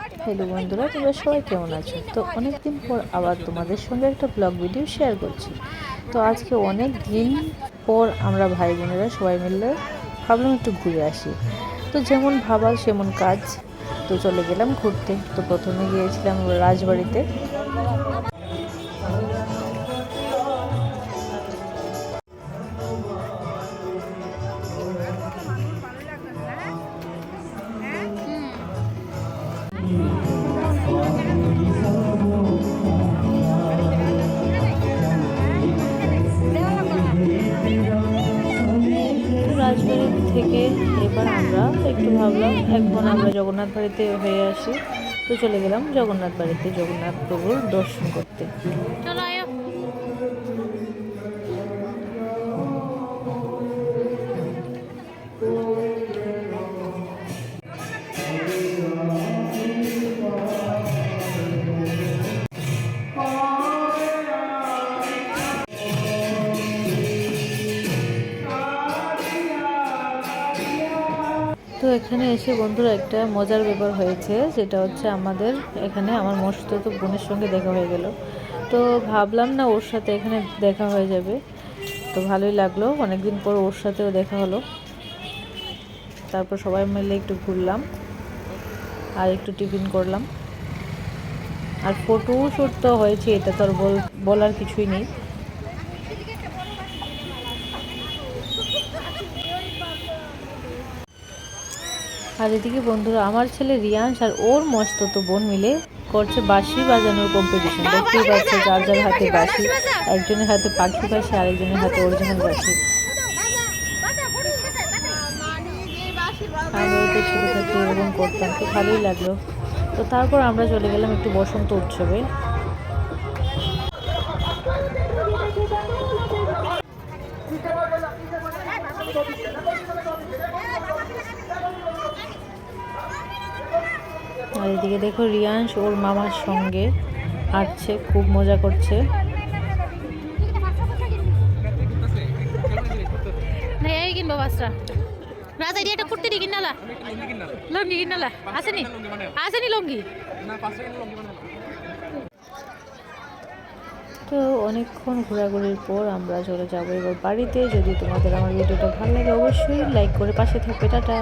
Hello বন্ধুরা, তোমরা সবাই কেমন আছো? তো অনেক দিন পর আবার তোমাদের সঙ্গে একটা ব্লগ ভিডিও শেয়ার করছি। তো আজকে অনেক দিন পর আমরা ভাই বোনেরা সবাই মিলে ভাবলাম একটু ঘুরে আসি। তো যেমন ভাবা সেমন কাজ। তো চলে গেলাম ঘুরতে। তো প্রথমে গিয়েছিলাম রাজবাড়িতে। থেকে এবার আমরা একটু ভাবলাম, এখন আমরা জগন্নাথ বাড়িতে হয়ে আসি। তো চলে গেলাম জগন্নাথ বাড়িতে জগন্নাথ প্রভুর দর্শন করতে। তো এখানে এসে বন্ধুরা একটা মজার ব্যাপার হয়েছে যেটা হচ্ছে আমাদের এখানে আমার মস্ত তো বোনের সঙ্গে দেখা হয়ে গেল। তো ভাবলাম না ওর সাথে এখানে দেখা হয়ে যাবে। তো ভালোই লাগল, অনেকদিন পর ওর সাথেও দেখা হলো। তারপর সবাই মিলে একটু ঘুরলাম আর একটু টিফিন করলাম। আর ফটো শ্যুট তো হয়েছে, এটা তো আর বল- বলার কিছুই নেই। আর এদিকে বন্ধুরা আমার ছেলে রিয়াংশ আর ওর মস্ত তো বোন মিলে করছে বাঁশি বাজানোর কম্পিটিশন দেখতেই পাচ্ছে যার যার হাতে বাঁশি একজনের হাতে পাখি বাঁশি আরেকজনের হাতে অরিজিনাল বাঁশি। আমিও তো ছোটো থাকতে এরকম করতাম তো ভালোই লাগল। তো তারপর আমরা চলে গেলাম একটু বসন্ত উৎসবে। আর এদিকে দেখো রিয়াংশ ওর মামার সঙ্গে হাঁটছে খুব মজা করছে। এই কিনবো বাসটা। রাজা এটি কুর্তি দিয়ে কিনালা? লঙ্গি কিনালা? আসেনি? আসেনি লঙ্গি? তো অনেকক্ষণ ঘোরাঘুরির পর আমরা চলে যাব এবার বাড়িতে। যদি তোমাদের আমার ভিডিওটা ভালো লাগে অবশ্যই লাইক করে পাশে থাকবে। টাটা।